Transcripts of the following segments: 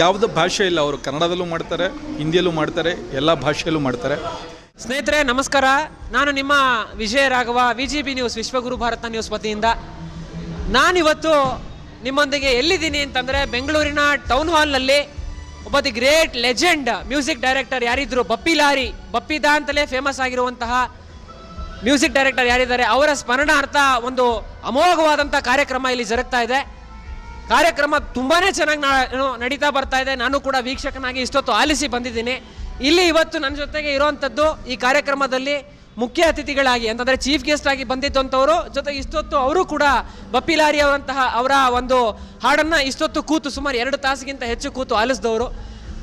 ಯಾವುದೇ ಭಾಷೆ ಇಲ್ಲ, ಅವರು ಕನ್ನಡದಲ್ಲೂ ಮಾಡ್ತಾರೆ, ಹಿಂದಿಯಲ್ಲೂ ಮಾಡ್ತಾರೆ, ಎಲ್ಲ ಭಾಷೆಯಲ್ಲೂ ಮಾಡ್ತಾರೆ. ಸ್ನೇಹಿತರೆ, ನಮಸ್ಕಾರ. ನಾನು ನಿಮ್ಮ Vijaya Raghava V G B news Vishwaguru Bharat news ವತಿಯಿಂದ. ನಾನಿವತ್ತು ನಿಮ್ಮೊಂದಿಗೆ ಎಲ್ಲಿದ್ದೀನಿ ಅಂತಂದರೆ ಬೆಂಗಳೂರಿನ ಟೌನ್ ಹಾಲ್ನಲ್ಲಿ ಒಬ್ಬ the great legend music director ಯಾರಿದ್ರು, Bappi Lahiri Bappida ಅಂತಲೇ ಫೇಮಸ್ ಆಗಿರುವಂತಹ ಮ್ಯೂಸಿಕ್ ಡೈರೆಕ್ಟರ್ ಯಾರಿದ್ದಾರೆ, ಅವರ ಸ್ಮರಣಾರ್ಥ ಒಂದು ಅಮೋಘವಾದಂಥ ಕಾರ್ಯಕ್ರಮ ಇಲ್ಲಿ ಜರುಗ್ತಾ ಇದೆ. ಕಾರ್ಯಕ್ರಮ ತುಂಬಾನೇ ಚೆನ್ನಾಗಿ ನಾ- ಏನು ನಡೀತಾ ಬರ್ತಾ ಇದೆ. ನಾನು ಕೂಡ ವೀಕ್ಷಕನಾಗಿ ಇಷ್ಟೊತ್ತು ಆಲಿಸಿ ಬಂದಿದ್ದೀನಿ. ಇಲ್ಲಿ ಇವತ್ತು ನನ್ನ ಜೊತೆಗೆ ಇರುವಂಥದ್ದು ಈ ಕಾರ್ಯಕ್ರಮದಲ್ಲಿ ಮುಖ್ಯ ಅತಿಥಿಗಳಾಗಿ ಅಂತಂದ್ರೆ ಚೀಫ್ ಗೆಸ್ಟ್ ಆಗಿ ಬಂದಿದ್ದಂಥವರು ಜೊತೆಗೆ ಇಷ್ಟೊತ್ತು ಅವರು ಕೂಡ ಬಪ್ಪಿಲಾರಿ ಅವರಂತಹ ಅವರ ಒಂದು ಹಾಡನ್ನ ಇಷ್ಟೊತ್ತು ಕೂತು ಸುಮಾರು ಎರಡು ತಾಸಿಗಿಂತ ಹೆಚ್ಚು ಕೂತು ಆಲಿಸಿದವರು.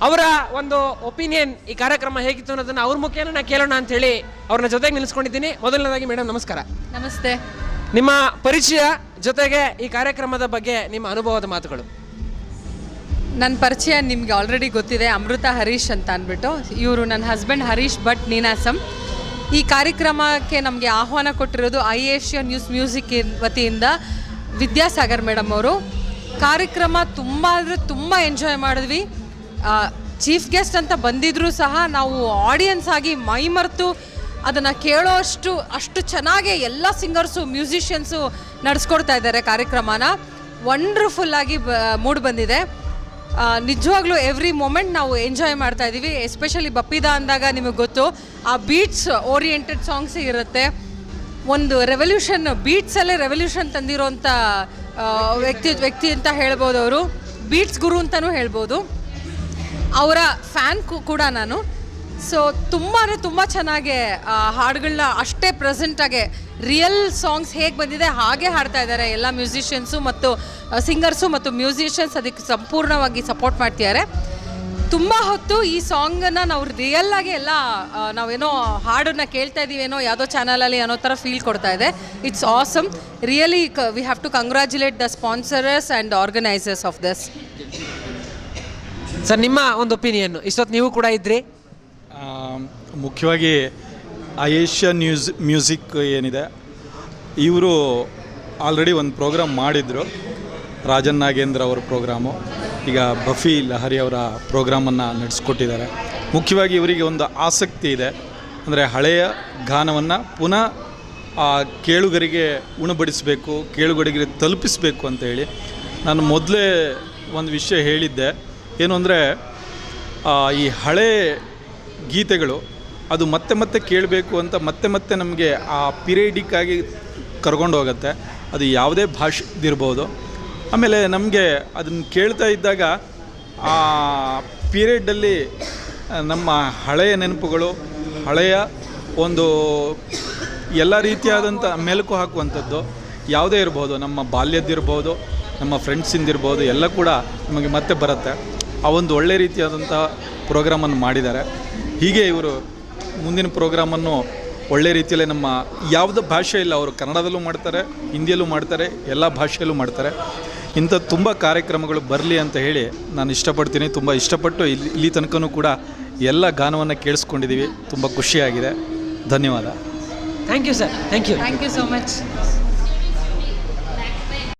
ಅವರ ಒಂದು ಒಪಿನಿಯನ್ ಈ ಕಾರ್ಯಕ್ರಮ ಹೇಗಿತ್ತು ಅನ್ನೋದನ್ನ ಅವ್ರ ಮುಖೇನ ನಾ ಕೇಳೋಣ ಅಂತ ಹೇಳಿ ಅವ್ರನ್ನ ಜೊತೆಗೆ ನಿಲ್ಲಿಸ್ಕೊಂಡಿದ್ದೀನಿ ಮೊದಲನೇದಾಗಿ ಮೇಡಮ್ ನಮಸ್ಕಾರ. ನಮಸ್ತೆ. ನಿಮ್ಮ ಪರಿಚಯ ಜೊತೆಗೆ ಈ ಕಾರ್ಯಕ್ರಮದ ಬಗ್ಗೆ ನಿಮ್ಮ ಅನುಭವದ ಮಾತುಗಳು. ನನ್ನ ಪರಿಚಯ ನಿಮಗೆ ಆಲ್ರೆಡಿ ಗೊತ್ತಿದೆ, ಅಮೃತ ಹರೀಶ್ ಅಂತ ಅಂದ್ಬಿಟ್ಟು. ಇವರು ನನ್ನ ಹಸ್ಬೆಂಡ್ ಹರೀಶ್ ಭಟ್ ನೀನಾಸಂ. ಈ ಕಾರ್ಯಕ್ರಮಕ್ಕೆ ನಮಗೆ ಆಹ್ವಾನ ಕೊಟ್ಟಿರೋದು ಐ ಏಷ್ಯಾ ನ್ಯೂಸ್ ಮ್ಯೂಸಿಕ್ ವತಿಯಿಂದ ವಿದ್ಯಾಸಾಗರ್ ಮೇಡಮ್ ಅವರು. ಕಾರ್ಯಕ್ರಮ ತುಂಬ ಅಂದರೆ ತುಂಬ ಎಂಜಾಯ್ ಮಾಡಿದ್ವಿ. ಚೀಫ್ ಗೆಸ್ಟ್ ಅಂತ ಬಂದಿದ್ರು ಸಹ ನಾವು ಆಡಿಯನ್ಸ್ ಆಗಿ ಮೈಮರೆತು ಅದನ್ನು ಕೇಳೋ ಅಷ್ಟು ಚೆನ್ನಾಗಿ ಎಲ್ಲ ಸಿಂಗರ್ಸು ಮ್ಯೂಸಿಷಿಯನ್ಸು ನಡೆಸ್ಕೊಡ್ತಾ ಇದ್ದಾರೆ ಕಾರ್ಯಕ್ರಮನ. ವಂಡರ್ಫುಲ್ಲಾಗಿ ಬ ಮೂಡ್ ಬಂದಿದೆ. ನಿಜವಾಗ್ಲೂ ಎವ್ರಿ ಮೊಮೆಂಟ್ ನಾವು ಎಂಜಾಯ್ ಮಾಡ್ತಾ ಇದ್ದೀವಿ ಎಸ್ಪೆಷಲಿ ಬಪ್ಪಿದ ಅಂದಾಗ ನಿಮಗೆ ಗೊತ್ತು ಆ ಬೀಟ್ಸ್ ಓರಿಯೆಂಟೆಡ್ ಸಾಂಗ್ಸ್ ಇರುತ್ತೆ. ಒಂದು ರೆವಲ್ಯೂಷನ್ ಬೀಟ್ಸಲ್ಲೇ ರೆವಲ್ಯೂಷನ್ ತಂದಿರೋಂಥ ಆ, ವ್ಯಕ್ತಿ ವ್ಯಕ್ತಿ ಅಂತ ಹೇಳ್ಬೋದು ಅವರು. ಬೀಟ್ಸ್ ಗುರು ಅಂತಲೂ ಹೇಳ್ಬೋದು. ಅವರ ಫ್ಯಾನ್ ಕೂಡ ನಾನು. ಸೊ ತುಂಬ ಅಂದರೆ ತುಂಬ ಚೆನ್ನಾಗಿ ಹಾಡುಗಳನ್ನ ಅಷ್ಟೇ ಪ್ರೆಸೆಂಟಾಗೆ ರಿಯಲ್ ಸಾಂಗ್ಸ್ ಹೇಗೆ ಬಂದಿದೆ ಹಾಗೆ ಹಾಡ್ತಾ ಇದ್ದಾರೆ. ಎಲ್ಲ ಮ್ಯೂಸಿಷಿಯನ್ಸು ಮತ್ತು ಸಿಂಗರ್ಸು ಮತ್ತು ಮ್ಯೂಸಿಷಿಯನ್ಸ್ ಅದಕ್ಕೆ ಸಂಪೂರ್ಣವಾಗಿ ಸಪೋರ್ಟ್ ಮಾಡ್ತಿದ್ದಾರೆ. ತುಂಬ ಹೊತ್ತು ಈ ಸಾಂಗನ್ನು ನಾವು ರಿಯಲ್ ಆಗಿ ಎಲ್ಲ ನಾವೇನೋ ಹಾಡನ್ನು ಕೇಳ್ತಾ ಇದ್ದೀವೇನೋ ಯಾವುದೋ ಚಾನಲಲ್ಲಿ ಅನ್ನೋ ಥರ ಫೀಲ್ ಕೊಡ್ತಾ ಇದೆ. It's awesome really we have to congratulate the sponsors and organisers of this sir ನಿಮ್ಮ ಒಂದು ಒಪಿನಿಯನ್ನು ಇಷ್ಟೊತ್ತು ನೀವು ಕೂಡ ಇದ್ರಿ. ಮುಖ್ಯವಾಗಿ ಏಷ್ಯಾ ನ್ಯೂಸ್, ಮ್ಯೂಸಿಕ್ ಏನಿದೆ, ಇವರು ಆಲ್ರೆಡಿ ಒಂದು ಪ್ರೋಗ್ರಾಮ್ ಮಾಡಿದರು, ರಾಜನ್ ನಾಗೇಂದ್ರ ಅವರ ಪ್ರೋಗ್ರಾಮು. ಈಗ ಬಫಿ ಲಹರಿ ಅವರ ಪ್ರೋಗ್ರಾಮನ್ನು ನಡೆಸ್ಕೊಟ್ಟಿದ್ದಾರೆ. ಮುಖ್ಯವಾಗಿ ಇವರಿಗೆ ಒಂದು ಆಸಕ್ತಿ ಇದೆ, ಅಂದರೆ ಹಳೆಯ ಗಾನವನ್ನು ಪುನಃ ಆ ಕೇಳುಗರಿಗೆ ಉಣಬಡಿಸಬೇಕು, ಕೇಳುಗರಿಗೆ ತಲುಪಿಸಬೇಕು ಅಂತ ಹೇಳಿ ನಾನು ಮೊದಲೇ ಒಂದು ವಿಷಯ ಹೇಳಿದ್ದೆ. ಏನು ಅಂದರೆ ಈ ಹಳೆ ಗೀತೆಗಳು, ಅದು ಮತ್ತೆ ಮತ್ತೆ ಕೇಳಬೇಕು ಅಂತ ಮತ್ತೆ ಮತ್ತೆ ನಮಗೆ ಆ ಪಿರಿಯಡಿಕ್ ಆಗಿ ಕರ್ಕೊಂಡು ಹೋಗುತ್ತೆ. ಅದು ಯಾವುದೇ ಭಾಷೆದಿರ್ಬೋದು ಆಮೇಲೆ ನಮಗೆ ಅದನ್ನು ಕೇಳ್ತಾ ಇದ್ದಾಗ ಆ ಪೀರಿಯಡ್ಡಲ್ಲಿ ನಮ್ಮ ಹಳೆಯ ನೆನಪುಗಳು, ಹಳೆಯ ಒಂದು ಎಲ್ಲ ರೀತಿಯಾದಂಥ ಮೆಲುಕು ಹಾಕುವಂಥದ್ದು ಯಾವುದೇ ಇರ್ಬೋದು. ನಮ್ಮ ಬಾಲ್ಯದ್ದಿರ್ಬೋದು ನಮ್ಮ ಫ್ರೆಂಡ್ಸಿಂದಿರ್ಬೋದು ಎಲ್ಲ ಕೂಡ ನಮಗೆ ಮತ್ತೆ ಬರುತ್ತೆ. ಆ ಒಂದು ಒಳ್ಳೆ ರೀತಿಯಾದಂಥ ಪ್ರೋಗ್ರಾಮನ್ನು ಮಾಡಿದ್ದಾರೆ. ಹೀಗೆ ಇವರು ಮುಂದಿನ ಪ್ರೋಗ್ರಾಮನ್ನು ಒಳ್ಳೆ ರೀತಿಯಲ್ಲೇ ನಮ್ಮ ಯಾವುದೇ ಭಾಷೆ ಇಲ್ಲ ಅವರು ಕನ್ನಡದಲ್ಲೂ ಮಾಡ್ತಾರೆ ಹಿಂದಿಯಲ್ಲೂ ಮಾಡ್ತಾರೆ ಎಲ್ಲ ಭಾಷೆಯಲ್ಲೂ ಮಾಡ್ತಾರೆ. ಇಂಥ ತುಂಬ ಕಾರ್ಯಕ್ರಮಗಳು ಬರಲಿ ಅಂತ ಹೇಳಿ ನಾನು ಇಷ್ಟಪಡ್ತೀನಿ. ತುಂಬ ಇಷ್ಟಪಟ್ಟು ಇಲ್ಲಿ ಇಲ್ಲಿ ತನಕನೂ ಕೂಡ ಎಲ್ಲ ಗಾನವನ್ನು ಕೇಳಿಸ್ಕೊಂಡಿದ್ದೀವಿ ತುಂಬ ಖುಷಿಯಾಗಿದೆ. ಧನ್ಯವಾದ. Thank you sir thank you thank you so much